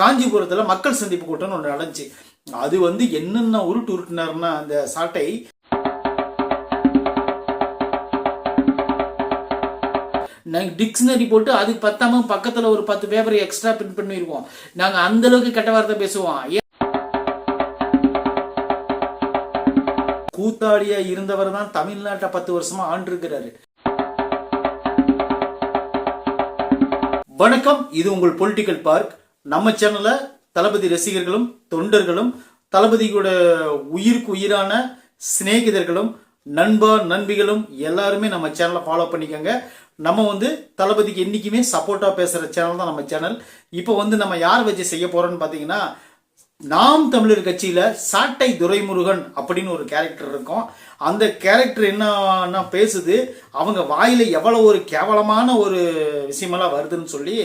காஞ்சிபுரத்தில் மக்கள் சந்திப்பு கூட்டம்னு ஒன்று நடந்துச்சு. அது வந்து என்னென்ன உருட்டு உருட்டுனாருன்னா அந்த சாட்டை. நாங்கள் டிக்ஷனரி போட்டு அதுக்கு பத்தாம பக்கத்தில் ஒரு பத்து பேப்பரை எக்ஸ்ட்ரா பிரிண்ட் பண்ணியிருக்கோம் நாங்கள் அந்தளவுக்கு கெட்ட வார்த்தை பேசுவோம். கூத்தாடியா இருந்தவர் தான் தமிழ்நாட்டை பத்து வருஷமா ஆண்டிருக்கிறாரு. வணக்கம் இது உங்கள் பொலிட்டிக்கல் பார்க் நம்ம சேனல்ல தளபதி ரசிகர்களும் தொண்டர்களும் தளபதியோட உயிருக்கு உயிரான சிநேகிதர்களும் நண்பா நண்பிகளும் எல்லாருமே நம்ம சேனலை ஃபாலோ பண்ணிக்கோங்க. நம்ம வந்து தளபதிக்கு என்றைக்குமே சப்போர்ட்டாக பேசுகிற சேனல் தான் நம்ம சேனல் இப்போ வந்து நம்ம யார் வச்சு செய்ய போகிறோன்னு பார்த்தீங்கன்னா நாம் தமிழர் கட்சியில் சாட்டை துரைமுருகன் அப்படின்னு ஒரு கேரக்டர் இருக்கும். அந்த கேரக்டர் என்னன்னா பேசுது அவங்க வாயில எவ்வளோ ஒரு கேவலமான ஒரு விஷயமெல்லாம் வருதுன்னு சொல்லி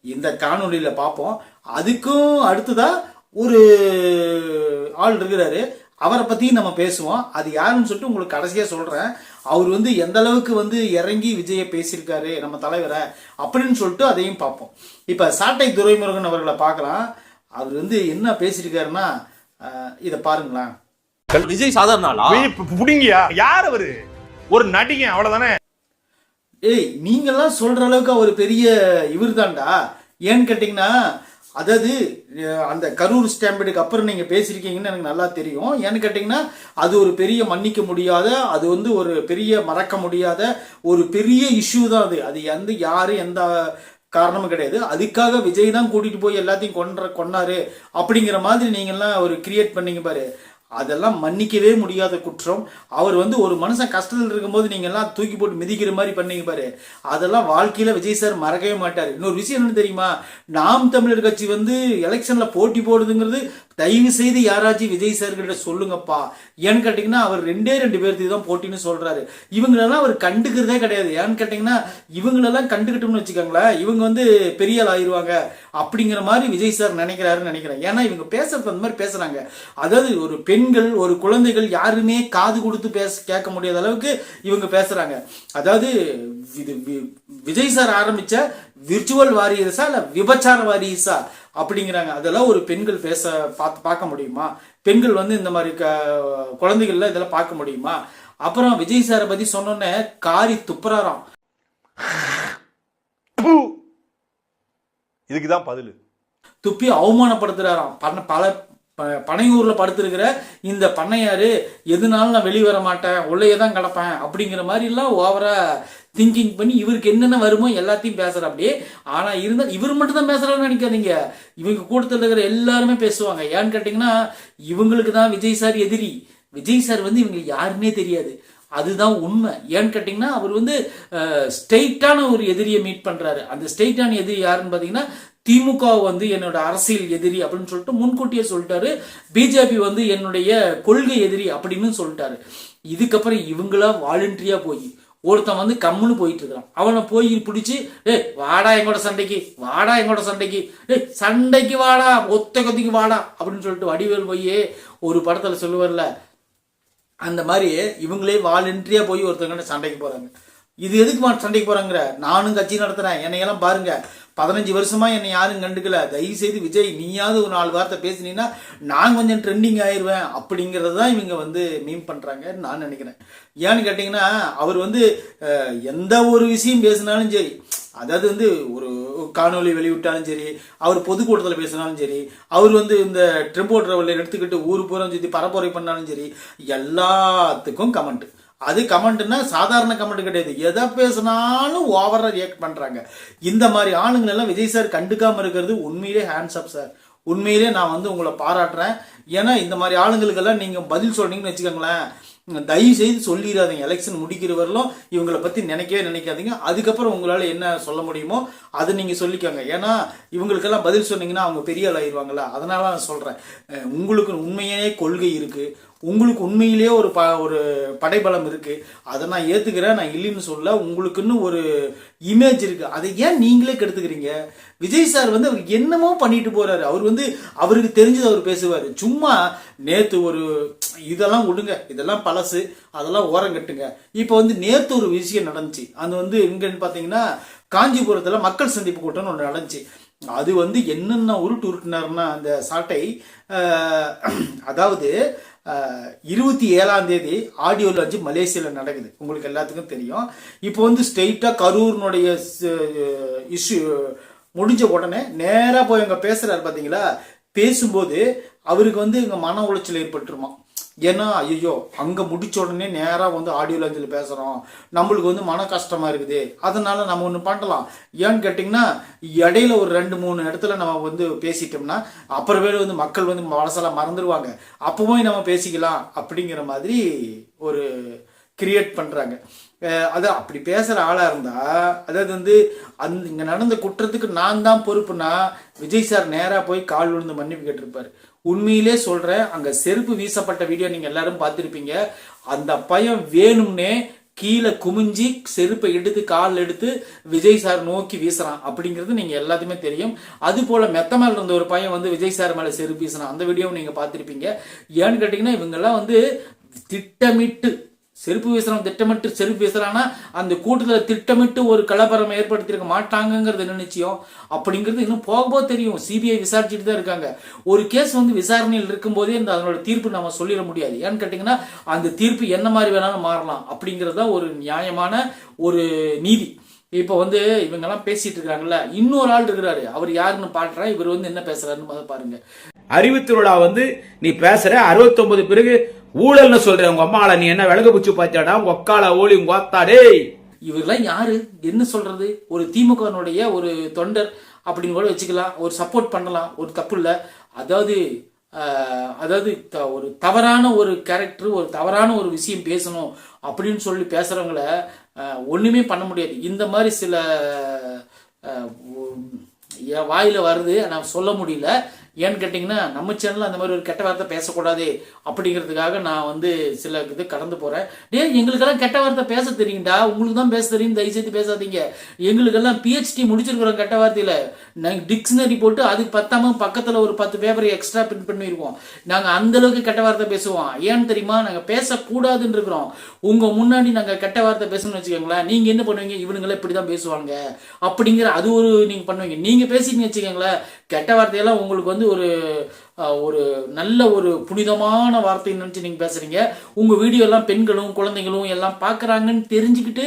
இந்த காணொளியில பார்ப்போம் அதுக்கும் அடுத்ததா ஒரு ஆள் இருக்கிறாரு. அவரை பத்தி நம்ம பேசுவோம். அது யாருன்னு சொல்லிட்டு உங்களுக்கு கடைசியா சொல்றேன். அவர் வந்து எந்த அளவுக்கு வந்து இறங்கி விஜய பேசியிருக்காரு நம்ம தலைவரை அப்படின்னு சொல்லிட்டு அதையும் பார்ப்போம் இப்ப சாட்டை துரைமுருகன் அவர்களை பார்க்கலாம். அவர் வந்து என்ன பேசியிருக்காருன்னா இதை பாருங்களேன். விஜய் சாதாரண பு- புடிங்கியா? யார் அவரு? ஒரு நடிகன் அவ்வளவுதானே? ஏய் நீங்கள்லாம் சொல்கிற அளவுக்கு அவர் பெரிய இவர் தான்டா ஏன்னு கேட்டிங்கன்னா அதாவது அந்த கரூர் ஸ்டாம்பேடுக்கு அப்புறம் நீங்கள் பேசியிருக்கீங்கன்னு எனக்கு நல்லா தெரியும். ஏன்னு கேட்டிங்கன்னா அது ஒரு பெரிய மன்னிக்க முடியாத அது வந்து ஒரு பெரிய மறக்க முடியாத ஒரு பெரிய இஷ்யூ தான் அது. அது எந்த யாரும் எந்த காரணமும் கிடையாது. அதுக்காக விஜய் தான் கூட்டிகிட்டு போய் எல்லாத்தையும் கொன்ற கொன்னாரு. அப்படிங்கிற மாதிரி நீங்கள்லாம் ஒரு கிரியேட் பண்ணிங்க பாரு. அதெல்லாம் மன்னிக்கவே முடியாத குற்றம். அவர் வந்து ஒரு மனுஷன் கஷ்டத்தில் இருக்கும்போது நீங்கள் எல்லாம் தூக்கி போட்டு மிதிக்கிற மாதிரி பண்ணீங்க பாரு. அதெல்லாம் வாழ்க்கையில் விஜய் சார் மறக்கவே மாட்டார். இன்னொரு விஷயம் என்ன தெரியுமா? நாம் தமிழர் கட்சி வந்து எலெக்ஷனில் போட்டி போடுதுங்கிறது தயவு செய்து யாராச்சும் விஜய் சார் கிட்ட சொல்லுங்கப்பா. ஏன்னு கேட்டிங்கன்னா அவர் ரெண்டே ரெண்டு பேர்த்துக்கு தான் போட்டின்னு சொல்கிறாரு இவங்களெல்லாம் அவர் கண்டுக்கிறதே கிடையாது. ஏன்னு கேட்டிங்கன்னா இவங்களெல்லாம் கண்டுக்கிட்டோம்னு வச்சுக்கோங்களேன் இவங்க வந்து பெரிய ஆள் ஆயிடுவாங்க அப்படிங்கிற மாதிரி விஜய் சார் நினைக்கிறாருன்னு நினைக்கிறேன். ஏன்னா இவங்க பேசுறது அந்த மாதிரி பேசுகிறாங்க அதாவது ஒரு பெண்கள் ஒரு குழந்தைகள் யாருமே காது கொடுத்து பேச கேட்க முடியாத அளவுக்கு இவங்க பேசுகிறாங்க அதாவது இது வி- விஜய் சார் ஆரம்பித்த விர்ச்சுவல் வாரியர்ஸா இல்லை விபச்சார வாரியர்ஸா அப்படிங்கிறாங்க. அதெல்லாம் ஒரு பெண்கள் பேச பார்த்து பார்க்க முடியுமா? பெண்கள் வந்து இந்த மாதிரி க குழந்தைகள்ல இதெல்லாம் பார்க்க முடியுமா? அப்புறம் விஜய் சாரை பத்தி சொன்னோன்னே காரி துப்புறாராம். பூ. இதுக்குதான் பதில். துப்பி அவமானப்படுத்துறாராம். பண்ண பல ப- பனையூர்ல படுத்திருக்கிற இந்த பண்ணையாரு எதுனாலும் நான் வெளியே வர மாட்டேன் உள்ளேயே தான் கிடப்பேன் அப்படிங்கிற மாதிரிலாம் ஓவராக திங்கிங் பண்ணி இவருக்கு என்னென்ன வருமோ எல்லாத்தையும் பேசுகிற அப்படியே. ஆனால் இருந்தால் இவர் மட்டும் தான் பேசுகிறான்னு நினைக்காதீங்க. இவங்க கூட்டத்தில் இருக்கிற எல்லாருமே பேசுவாங்க. ஏன்னு கேட்டிங்கன்னா இவங்களுக்கு தான் விஜய் சார் எதிரி. விஜய் சார் வந்து இவங்களுக்கு யாருமே தெரியாது. அதுதான் உண்மை. ஏன்னு கேட்டிங்கன்னா அவர் வந்து ஸ்ட்ரெயிட்டான ஒரு எதிரியை மீட் பண்ணுறாரு அந்த ஸ்ட்ரெயிட்டான எதிரி யாருன்னு பார்த்தீங்கன்னா திமுக வந்து என்னோட அரசியல் எதிரி அப்படின்னு சொல்லிட்டு முன்கூட்டியே சொல்லிட்டாரு. பிஜேபி வந்து என்னுடைய கொள்கை எதிரி அப்படின்னு சொல்லிட்டாரு. இதுக்கப்புறம் இவங்களா வாலண்டரியா போய் ஒருத்தன் வந்து கம்முன்னு போயிட்டு இருக்கிறான். அவனை போய் பிடிச்சி ஏய் வாடா எங்கூட சண்டைக்கு வாடா எங்கூட சண்டைக்கு ஏய் சண்டைக்கு வாடா ஒத்த கொத்திக்கு வாடா அப்படின்னு சொல்லிட்டு வடிவேல் போய் ஒரு படத்துல சொல்லுவார்ல அந்த மாதிரி இவங்களே வாலண்டரியா போய் ஒருத்தவங்க சண்டைக்கு போறாங்க. இது எதுக்குமா சண்டைக்கு போறாங்கிற? நானும் கட்சி நடத்துறேன். என்னையெல்லாம் பாருங்க. பதினஞ்சு வருஷமா என்னை யாரும் கண்டுக்கல. தயவு செய்து விஜய் நீயாவது ஒரு நாலு வார்த்தை பேசுனீங்கன்னா நான் கொஞ்சம் ட்ரெண்டிங் ஆயிடுவேன் அப்படிங்கிறது தான் இவங்க வந்து மீம் பண்றாங்கன்னு நான் நினைக்கிறேன். ஏன்னு கேட்டிங்கன்னா அவர் வந்து எந்த ஒரு விஷயம் பேசினாலும் சரி அதாவது வந்து ஒரு காணொளி வெளியிட்டாலும் சரி அவர் பொதுக்கூட்டத்தில் பேசினாலும் சரி அவர் வந்து இந்த டெம்போ டிராவலில் எடுத்துக்கிட்டு ஊர் பூரம் சுற்றி பரப்புரை பண்ணாலும் சரி எல்லாத்துக்கும் கமெண்ட் அது கமெண்ட்னா சாதாரண கமெண்ட் கிடையாது. எதை பேசினாலும் ஓவராக ரியாக்ட் பண்ணுறாங்க இந்த மாதிரி ஆளுங்களை எல்லாம் விஜய் சார் கண்டுக்காமல் இருக்கிறது உண்மையிலே ஹேண்ட்ஸ் அப் சார் உண்மையிலே நான் வந்து உங்களை பாராட்டுறேன். ஏன்னா இந்த மாதிரி ஆளுங்களுக்கெல்லாம் நீங்கள் பதில் சொன்னீங்கன்னு வச்சுக்கோங்களேன். தயவு செய்து சொல்லிடாதீங்க. எலெக்ஷன் முடிக்கிற வரலும் இவங்களை பற்றி நினைக்கவே நினைக்காதீங்க. அதுக்கப்புறம் உங்களால் என்ன சொல்ல முடியுமோ அதை நீங்கள் சொல்லிக்கோங்க. ஏன்னா இவங்களுக்கெல்லாம் பதில் சொன்னீங்கன்னா அவங்க பெரிய ஆள் ஆயிடுவாங்களா? அதனால நான் சொல்கிறேன் உங்களுக்கு உண்மையே கொள்கை இருக்குது உங்களுக்கு உண்மையிலேயே ஒரு ப ஒரு படைபலம் இருக்குது அதை நான் ஏற்றுக்கிறேன் நான் இல்லைன்னு சொல்ல உங்களுக்குன்னு ஒரு இமேஜ் இருக்குது அதை ஏன் நீங்களே கெடுத்துக்கிறீங்க? விஜய் சார் வந்து அவருக்கு என்னமோ பண்ணிட்டு போகிறாரு அவர் வந்து அவருக்கு தெரிஞ்சது அவர் பேசுவார். சும்மா நேற்று ஒரு இதெல்லாம் விடுங்க இதெல்லாம் பழசு. அதெல்லாம் ஓரம் கட்டுங்க. இப்போ வந்து நேற்று ஒரு விஷயம் நடந்துச்சு. அது வந்து எங்கன்னு பார்த்தீங்கன்னா காஞ்சிபுரத்தில் மக்கள் சந்திப்பு கூட்டம்னு ஒன்று நடந்துச்சு. அது வந்து என்னென்ன உருட்டு உருட்டுனாருன்னா அந்த சாட்டை அதாவது இருபத்தி ஏழாம் தேதி ஆடியோ லான்ச் மலேசியாவில் நடக்குது. உங்களுக்கு எல்லாத்துக்கும் தெரியும். இப்போ வந்து ஸ்ட்ரெயிட்டாக கரூர்னுடைய இஷ்யூ முடிஞ்ச உடனே நேராக போய் அங்கே பேசுகிறாரு பார்த்தீங்களா பேசும்போது அவருக்கு வந்து இங்கே மன உளைச்சல் ஏற்பட்டுருமா ஏன்னா ஐயோ அங்கே முடிச்ச உடனே நேராக வந்து ஆடியோ லாஞ்சில் பேசுகிறோம் நம்மளுக்கு வந்து மன கஷ்டமாக இருக்குது. அதனால நம்ம ஒன்று பண்ணலாம். ஏன்னு கேட்டிங்கன்னா இடையில ஒரு ரெண்டு மூணு இடத்துல நம்ம வந்து பேசிட்டோம்னா அப்புறமேல வந்து மக்கள் வந்து மனசெல்லாம் மறந்துடுவாங்க அப்போ நம்ம பேசிக்கலாம் அப்படிங்கிற மாதிரி ஒரு கிரியேட் பண்ணுறாங்க அது அப்படி பேசுகிற ஆளாக இருந்தால் அதாவது வந்து அந் இங்கே நடந்த குற்றத்துக்கு நான் தான் பொறுப்புனா விஜய் சார் நேராக போய் கால் விழுந்து மன்னிப்பு கேட்டிருப்பார். உண்மையிலே சொல்கிறேன் அங்கே செருப்பு வீசப்பட்ட வீடியோ நீங்கள் எல்லாரும் பார்த்துருப்பீங்க. அந்த பையன் வேணும்னே கீழே குமிஞ்சி செருப்பை எடுத்து கால் எடுத்து விஜய் சார் நோக்கி வீசுறான். அப்படிங்கிறது நீங்க எல்லாத்தையுமே தெரியும். அது போல மெத்த மேல இருந்த ஒரு பையன் வந்து விஜய் சார் மேல செருப்பு வீசுறான். அந்த வீடியோவும் நீங்க பார்த்திருப்பீங்க. ஏன்னு கேட்டீங்கன்னா இவங்கெல்லாம் வந்து திட்டமிட்டு செருப்பு வீசுறவன் திட்டமிட்டு செருப்பு வீசுறான்னா அந்த கூட்டத்தில் திட்டமிட்டு ஒரு கலப்பரம் ஏற்படுத்தியிருக்க மாட்டாங்கிறது என்ன நிச்சயம்? அப்படிங்கிறது இன்னும் போக போக தெரியும். சிபிஐ விசாரிச்சுட்டு தான் இருக்காங்க. ஒரு கேஸ் வந்து விசாரணையில் இருக்கும்போதே இந்த அதனோட தீர்ப்பு நம்ம சொல்லிட முடியாது. ஏன்னு கேட்டிங்கன்னா அந்த தீர்ப்பு என்ன மாதிரி வேணாலும் மாறலாம் அப்படிங்கிறது தான் ஒரு நியாயமான ஒரு நீதி. இப்போ வந்து இவங்கெல்லாம் பேசிட்டு இருக்காங்கல்ல இன்னொரு ஆள் இருக்கிறாரு. அவர் யாருன்னு பாடுறா இவர் வந்து என்ன பேசுறாருன்னு பாருங்க. அறிவு திருவிழா வந்து நீ பேசுற 69 பிறகு ஊழல்னு சொல்றேன். உங்க அம்மால நீ என்ன விலக புச்சு பார்த்தாடா உங்க அக்கால ஓலி உங்க ஒத்தாடே இவரெல்லாம் யாரு? என்ன சொல்றது? ஒரு திமுகனுடைய ஒரு தொண்டர் அப்படின்னு கூட வச்சுக்கலாம். ஒரு சப்போர்ட் பண்ணலாம். ஒரு தப்பு இல்லை. அதாவது அதாவது த- ஒரு தவறான ஒரு கேரக்டர் ஒரு தவறான ஒரு விஷயம் பேசணும் அப்படின்னு சொல்லி பேசுறவங்கள ஒன்றுமே ஒண்ணுமே பண்ண முடியாது. இந்த மாதிரி சில ஆஹ், என் வாயில வருது. நான் சொல்ல முடியல. ஏன்னு கேட்டிங்கன்னா நம்ம சேனலில் அந்த மாதிரி ஒரு கெட்ட வார்த்தை பேசக்கூடாது அப்படிங்கிறதுக்காக நான் வந்து சில இது கடந்து போகிறேன் டே எங்களுக்கெல்லாம் கெட்ட வார்த்தை பேச தெரியுங்கடா உங்களுக்கு தான் பேச தெரியும். தயவு செய்து பேசாதீங்க. எங்களுக்கெல்லாம் பிஹெச்டி முடிச்சிருக்கிறோம் கெட்ட வார்த்தையில். நாங்கள் டிக்ஷனரி போட்டு அதுக்கு பத்தாம பக்கத்தில் ஒரு பத்து பேப்பரை எக்ஸ்ட்ரா பிரிண்ட் பண்ணியிருக்கோம் நாங்கள் அந்த அளவுக்கு கெட்ட வார்த்தை பேசுவோம். ஏன்னு தெரியுமா? நாங்கள் பேசக்கூடாதுன்னு இருக்கிறோம். உங்கள் முன்னாடி நாங்கள் கெட்ட வார்த்தை பேசணும்னு வச்சுக்கோங்களேன் நீங்கள் என்ன பண்ணுவீங்க? இவனுங்களே இப்படிதான் பேசுவாங்க. அப்படிங்கிற அது ஒரு நீங்கள் பண்ணுவீங்க. நீங்கள் பேசிட்டீங்க வச்சுக்கோங்களேன் கெட்ட வார்த்தையெல்லாம் உங்களுக்கு வந்து ஒரு ஒரு நல்ல ஒரு புனிதமான வார்த்தை நினச்சி நீங்கள் பேசுகிறீங்க உங்கள் வீடியோ எல்லாம் பெண்களும் குழந்தைகளும் எல்லாம் பார்க்குறாங்கன்னு தெரிஞ்சுக்கிட்டு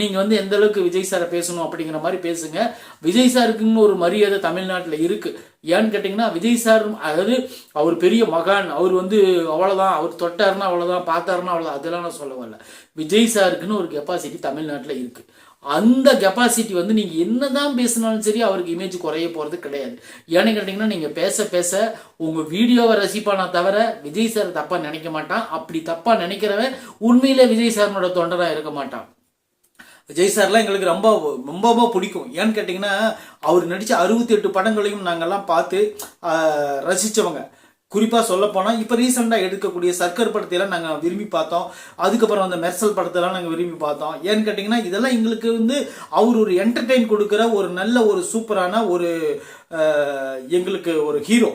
நீங்கள் வந்து எந்த அளவுக்கு விஜய் சாரை பேசணும் அப்படிங்கிற மாதிரி பேசுங்க. விஜய் சாருக்குன்னு ஒரு மரியாதை தமிழ்நாட்டில் இருக்குது ஏன்னு கேட்டிங்கன்னா விஜய் சார் அதாவது அவர் பெரிய மகான். அவர் வந்து அவ்வளோதான் அவர் தொட்டாருன்னா அவ்வளோதான் பார்த்தாருன்னா அவ்வளோதான் அதெல்லாம் நான் சொல்ல வரல. விஜய் சாருக்குன்னு ஒரு கெப்பாசிட்டி தமிழ்நாட்டில் இருக்குது அந்த கெப்பாசிட்டி வந்து நீங்க என்னதான் பேசினாலும் சரி அவருக்கு இமேஜ் குறைய போறது கிடையாது. ஏன்னு கேட்டீங்கன்னா நீங்க பேச பேச உங்க வீடியோவை ரசிப்பானா தவிர விஜய் சார் தப்பா நினைக்க மாட்டான். அப்படி தப்பா நினைக்கிறவன் உண்மையிலே விஜய் சாரனோட தொண்டராக இருக்க மாட்டான். விஜய் சார்லாம் எங்களுக்கு ரொம்ப ரொம்ப ரொம்ப பிடிக்கும். ஏன்னு கேட்டிங்கன்னா அவர் நடித்த அறுபத்தி எட்டு படங்களையும் நாங்கள்லாம் பார்த்து ரசித்தவங்க குறிப்பாக சொல்லப்போனால் இப்போ ரீசெண்டாக எடுக்கக்கூடிய சர்க்கர் படத்தையெல்லாம் நாங்கள் விரும்பி பார்த்தோம். அதுக்கப்புறம் அந்த மெர்சல் படத்தெல்லாம் நாங்கள் விரும்பி பார்த்தோம். ஏன்னு கேட்டிங்கன்னா இதெல்லாம் எங்களுக்கு வந்து அவர் ஒரு என்டர்டெயின் கொடுக்குற ஒரு நல்ல ஒரு சூப்பரான ஒரு எங்களுக்கு ஒரு ஹீரோ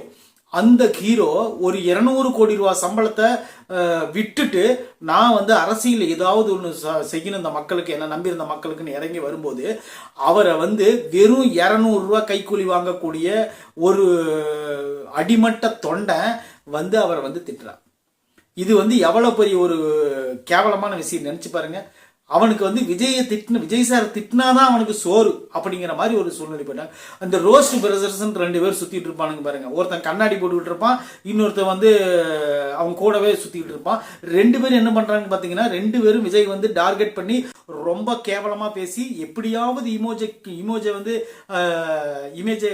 அந்த ஹீரோ ஒரு இருநூறு கோடி ரூபா சம்பளத்தை விட்டுட்டு நான் வந்து அரசியல் ஏதாவது ஒன்று செய்யணும் இந்த மக்களுக்கு என்ன நம்பி இருந்த மக்களுக்குன்னு இறங்கி வரும்போது அவரை வந்து வெறும் இரநூறுவா கைக்கூலி வாங்கக்கூடிய ஒரு அடிமட்ட தொண்டை வந்து அவரை வந்து திட்டுறார் இது வந்து எவ்வளோ பெரிய ஒரு கேவலமான விஷயம் நினச்சி பாருங்கள் அவனுக்கு வந்து விஜயை திட்டின விஜய் சார் திட்டினாதான் அவனுக்கு சோறு அப்படிங்கிற மாதிரி ஒரு சூழ்நிலை போயிட்டாங்க அந்த ரோஸ்ட் பிரதர்ஸ் ரெண்டு பேர் சுத்திட்டு இருப்பானுங்க பாருங்க. ஒருத்தன் கண்ணாடி போட்டுக்கிட்டு இருப்பான் இன்னொருத்தன் வந்து அவன் கூடவே சுத்திக்கிட்டு இருப்பான். ரெண்டு பேரும் என்ன பண்றாங்கன்னு பாத்தீங்கன்னா ரெண்டு பேரும் விஜய் வந்து டார்கெட் பண்ணி ரொம்ப கேவலமா பேசி எப்படியாவது இமோஜை இமோஜை வந்து இமேஜை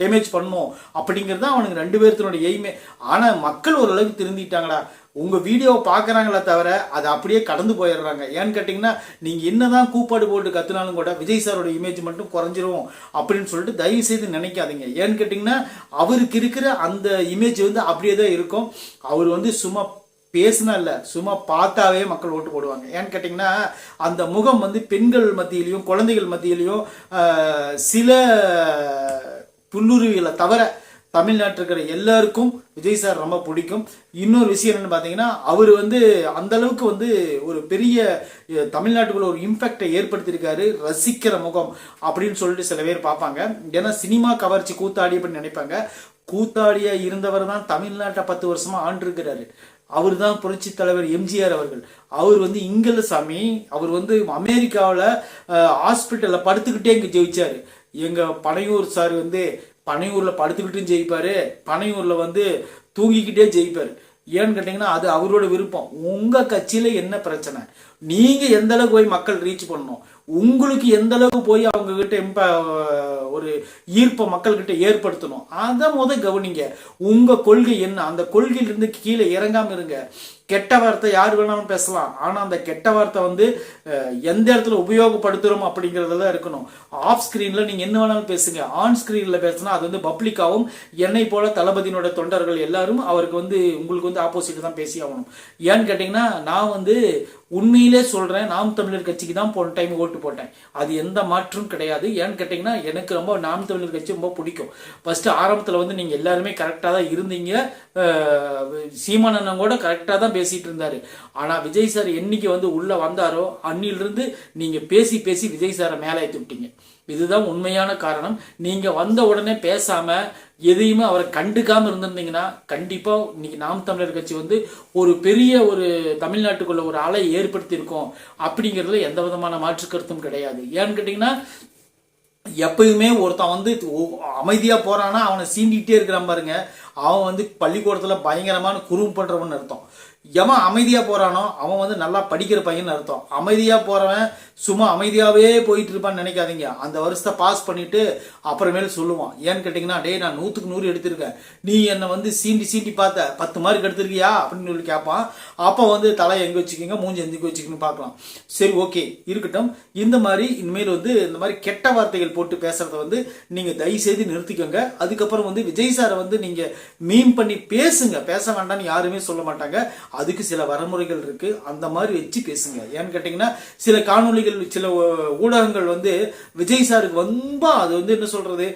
டேமேஜ் பண்ணும் அப்படிங்கிறது தான் அவனுக்கு ரெண்டு பேர்த்தினுடைய எய்மே ஆனா மக்கள் ஓரளவுக்கு திருந்திட்டாங்களா உங்கள் வீடியோவை பார்க்குறாங்களே தவிர அதை அப்படியே கடந்து போயிடுறாங்க. ஏன்னு கேட்டிங்கன்னா நீங்க என்னதான் கூப்பாடு போட்டு கத்துனாலும் கூட விஜய் சாரோட இமேஜ் மட்டும் குறைஞ்சிரும் அப்படின்னு சொல்லிட்டு தயவு செய்து நினைக்காதீங்க. ஏன்னு கேட்டிங்கன்னா அவருக்கு இருக்கிற அந்த இமேஜ் வந்து அப்படியே தான் இருக்கும். அவர் வந்து சும்மா பேசினா இல்லை சும்மா பார்த்தாவே மக்கள் ஓட்டு போடுவாங்க. ஏன்னு கேட்டிங்கன்னா அந்த முகம் வந்து பெண்கள் மத்தியிலையும் குழந்தைகள் மத்தியிலையும் சில புல்லுருவிகளை தவிர தமிழ்நாட்டில் இருக்கிற எல்லாருக்கும் விஜய் சார் ரொம்ப பிடிக்கும். இன்னொரு விஷயம் என்னென்னு பார்த்தீங்கன்னா அவர் வந்து அந்த அளவுக்கு வந்து ஒரு பெரிய தமிழ்நாட்டுக்குள்ள ஒரு இம்பேக்டை ஏற்படுத்தியிருக்காரு. ரசிக்கிற முகம் அப்படின்னு சொல்லிட்டு சில பேர் பார்ப்பாங்க. ஏன்னா சினிமா கவர்ச்சி கூத்தாடி அப்படின்னு நினைப்பாங்க. கூத்தாடியா இருந்தவர் தான் தமிழ்நாட்டை பத்து வருஷமா ஆண்டிருக்கிறாரு. அவர் தான் புரட்சி தலைவர் எம்ஜிஆர் அவர்கள். அவர் வந்து இங்கல சாமி அவர் வந்து அமெரிக்காவில் ஹாஸ்பிட்டலில் படுத்துக்கிட்டே இங்கே ஜெயிச்சார். எங்கள் பனையூர் சார் வந்து பனையூரில் படுத்துக்கிட்டும் ஜெயிப்பார். பனையூரில் வந்து தூங்கிக்கிட்டே ஜெயிப்பார். ஏன்னு கேட்டிங்கன்னா அது அவரோட விருப்பம். உங்கள் கட்சியில் என்ன பிரச்சனை? நீங்கள் எந்த அளவுக்கு போய் மக்கள் ரீச் பண்ணணும்? உங்களுக்கு எந்த அளவுக்கு போய் அவங்கக்கிட்ட எம்ப ஒரு ஈர்ப்பை மக்கள்கிட்ட ஏற்படுத்தணும்? அதை முத கவனிங்க. உங்கள் கொள்கை என்ன? அந்த கொள்கையிலிருந்து கீழே இறங்காம இருங்க. கெட்ட வார்த்தை யார் வேணாலும் பேசலாம். ஆனால் அந்த கெட்ட வார்த்தை வந்து எந்த இடத்துல உபயோகப்படுத்துகிறோம் அப்படிங்கறதுல இருக்கணும். ஆஃப் ஸ்க்ரீனில் நீங்கள் என்ன வேணாலும் பேசுங்க. ஆன் ஸ்க்ரீனில் பேசினா அது வந்து பப்ளிக்காகவும் என்னை போல தளபதியினோட தொண்டர்கள் எல்லாரும் அவருக்கு வந்து உங்களுக்கு வந்து ஆப்போசிட் தான் பேசி ஆகணும். ஏன்னு கேட்டிங்கன்னா நான் வந்து உண்மையிலே சொல்கிறேன் நாம் தமிழர் கட்சிக்கு தான் போன டைம் ஓட்டு போட்டேன். அது எந்த மாற்றும் கிடையாது. ஏன்னு கேட்டிங்கன்னா எனக்கு ரொம்ப நாம் தமிழர் கட்சி ரொம்ப பிடிக்கும். ஃபஸ்ட்டு ஆரம்பத்தில் வந்து நீங்கள் எல்லாருமே கரெக்டாக தான் இருந்தீங்க. அஹ், கூட கரெக்டாக தான் பேசிட்டு இருந்தாரு. ஆனா விஜய் சார் என்னைக்கு வந்து உள்ள வந்தாரோ அன்னிலிருந்து நீங்க பேசி பேசி விஜய் சாரை மேலே ஏற்றி விட்டீங்க. இதுதான் உண்மையான காரணம். நீங்க வந்த உடனே பேசாம எதையுமே அவரை கண்டுக்காம இருந்திருந்தீங்கன்னா கண்டிப்பா இன்னைக்கு நாம் தமிழர் கட்சி வந்து ஒரு பெரிய ஒரு தமிழ்நாட்டுக்குள்ள ஒரு அலை ஏற்படுத்தி இருக்கோம் அப்படிங்கிறதுல எந்த விதமான மாற்று கருத்தும் கிடையாது. ஏன்னு கேட்டீங்கன்னா எப்பயுமே ஒருத்தன் வந்து அமைதியாக அமைதியா போறானா அவனை சீண்டிகிட்டே இருக்கிறான் பாருங்க. அவன் வந்து பள்ளிக்கூடத்துல பயங்கரமான குறும் பண்றவன் அர்த்தம். எவன் அமைதியாக போகிறானோ அவன் வந்து நல்லா படிக்கிற பையன் அர்த்தம். அமைதியாக போகிறவன் சும்மா அமைதியாகவே போயிட்டு இருப்பான்னு நினைக்காதீங்க. அந்த வருஷத்தை பாஸ் பண்ணிட்டு அப்புறமேல் சொல்லுவான். ஏன்னு கேட்டிங்கன்னா டேய் நான் நூற்றுக்கு நூறு எடுத்திருக்கேன். நீ என்னை வந்து சீண்டி சீண்டி பார்த்த. பத்து மார்க் எடுத்திருக்கியா? அப்படின்னு சொல்லி கேட்பான். அப்போ வந்து தலை எங்கே வச்சுக்கோங்க? மூஞ்சி எங்க வச்சுக்கணும் பார்க்கலாம். சரி ஓகே. இருக்கட்டும். இந்த மாதிரி இனிமேல் வந்து இந்த மாதிரி கெட்ட வார்த்தைகள் போட்டு பேசுறத வந்து நீங்கள் தயவு செய்து நிறுத்திக்கோங்க. அதுக்கப்புறம் வந்து விஜய் சாரை வந்து நீங்கள் மீம் பண்ணி பேசுங்க. பேச வேண்டாம்னு யாருமே சொல்ல மாட்டாங்க. அதுக்கு சில வரமுறைகள் இருக்கு. அந்த மாதிரி வச்சு பேசுங்க. ஏன்னு கேட்டீங்கன்னா சில காணொளிகள் சில ஊடகங்கள் வந்து விஜய் சாருக்கு ரொம்ப அது வந்து என்ன சொல்றது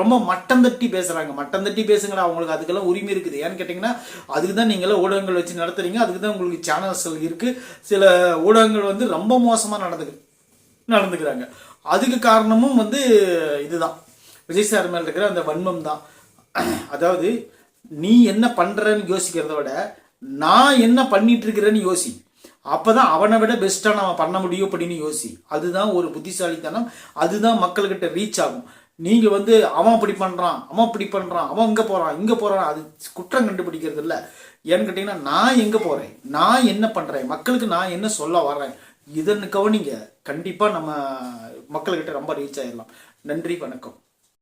ரொம்ப மட்டம் தட்டி பேசுறாங்க. மட்டம் தட்டி பேசுங்கடா அவங்களுக்கு அதுக்கெல்லாம் உரிமை இருக்குது. ஏன்னு கேட்டீங்கன்னா அதுக்கு தான் நீங்களாம் ஊடகங்கள் வச்சு நடத்துறீங்க. அதுக்கு தான் உங்களுக்கு சேனல்ஸ் இருக்கு. சில ஊடகங்கள் வந்து ரொம்ப மோசமா நடந்துக்கு நடந்துக்கிறாங்க. அதுக்கு காரணமும் வந்து இதுதான். விஜய் சார் மேல இருக்கிற அந்த வன்மம் தான். அதாவது நீ என்ன பண்றன்னு யோசிக்கிறத விட நான் என்ன பண்ணிட்டு இருக்கிறேன்னு யோசி. அப்பதான் அவனை விட பெஸ்டா நம்ம பண்ண முடியும் அப்படின்னு யோசி. அதுதான் ஒரு புத்திசாலித்தனம். அதுதான் மக்கள்கிட்ட ரீச் ஆகும். நீங்க வந்து அவன் அப்படி பண்றான் அவன் அப்படி பண்றான் அவன் இங்க போறான் இங்க போறான் அது குற்றம் கண்டுபிடிக்கிறது இல்ல. ஏன்னு கேட்டீங்கன்னா நான் எங்க போறேன்? நான் என்ன பண்றேன்? மக்களுக்கு நான் என்ன சொல்ல வர்றேன்? இதன்னு கவனிங்க. கண்டிப்பா நம்ம மக்கள்கிட்ட ரொம்ப ரீச் ஆயிடலாம். நன்றி வணக்கம்.